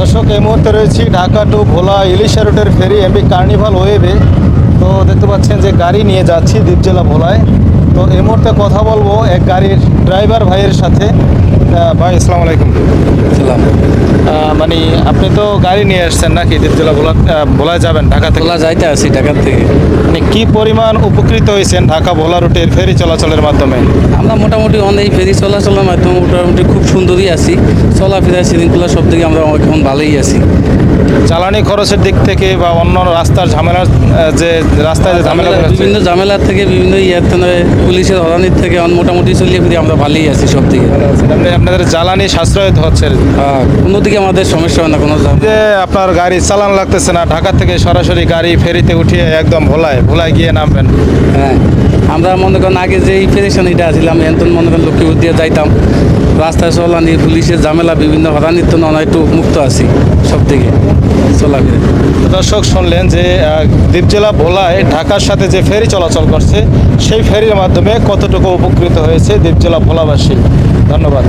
দর্শক এই মুহূর্তে রয়েছি ঢাকা টু ভোলা ইলিশা রুটের ফেরি এমবি কার্নিভাল ওয়েবে তো দেখতে পাচ্ছেন যে গাড়ি নিয়ে যাচ্ছি দ্বীপ জেলা ভোলায়। তো এই মুহূর্তে কথা বলব এক গাড়ির ড্রাইভার ভাইয়ের সাথে। ভাই আসসালামু আলাইকুম। ছিলাম মানে আপনি তো গাড়ি নিয়ে আসছেন নাকি দ্বীপ জেলা ভোলা ভোলায় যাবেন ঢাকা থেকে? তোলা যাইতে আছি ঢাকার থেকে। মানে কি পরিমাণ উপকৃত হয়েছেন ঢাকা ভোলা রুটের ফেরি চলাচলের মাধ্যমে? আমরা মোটামুটি অনেক ফেরি চলাচলের মাধ্যমে মোটামুটি খুব সুন্দরই আছি। চলাফেরা শৃঙ্খলা সব দিকে আমরা এখন ভালোই আছি। জ্বালানি খরচের দিক থেকে বা অন্য রাস্তার ঝামেলার যে রাস্তায় যে ঝামেলা বিভিন্ন ঝামেলার থেকে বিভিন্ন ইয়ের পুলিশের হরানির থেকে মোটামুটি চলিয়ে ফিরে আমরা ভালোই আছি সব দিকে আপনাদের জ্বালানি সাশ্রয় হচ্ছে। হ্যাঁ, কোনো দিকে আমাদের সমস্যা হয় না কোনো যে আপনার গাড়ি চালান লাগতেছে না ঢাকা থেকে সরাসরি গাড়ি ফেরিতে উঠিয়ে একদম ভোলায় ভোলায় গিয়ে নামবেন। হ্যাঁ আমরা মনে করেন আগে যে পেরেশানিটা ছিলাম এখন মনে করেন লক্ষ্মীপুর দিয়ে যাইতাম। রাস্তায় চলানি পুলিশের ঝামেলা বিভিন্ন হরানির তো না একটু মুক্ত আছি সব দিকে চলাফেরা দর্শক শুনলেন যে আহ, দ্বীপ জেলা ভোলায় ঢাকার সাথে যে ফেরি চলাচল করছে সেই ফেরির মাধ্যমে কতটুকু উপকৃত হয়েছে দ্বীপ জেলা ভোলাবাসী? ধন্যবাদ।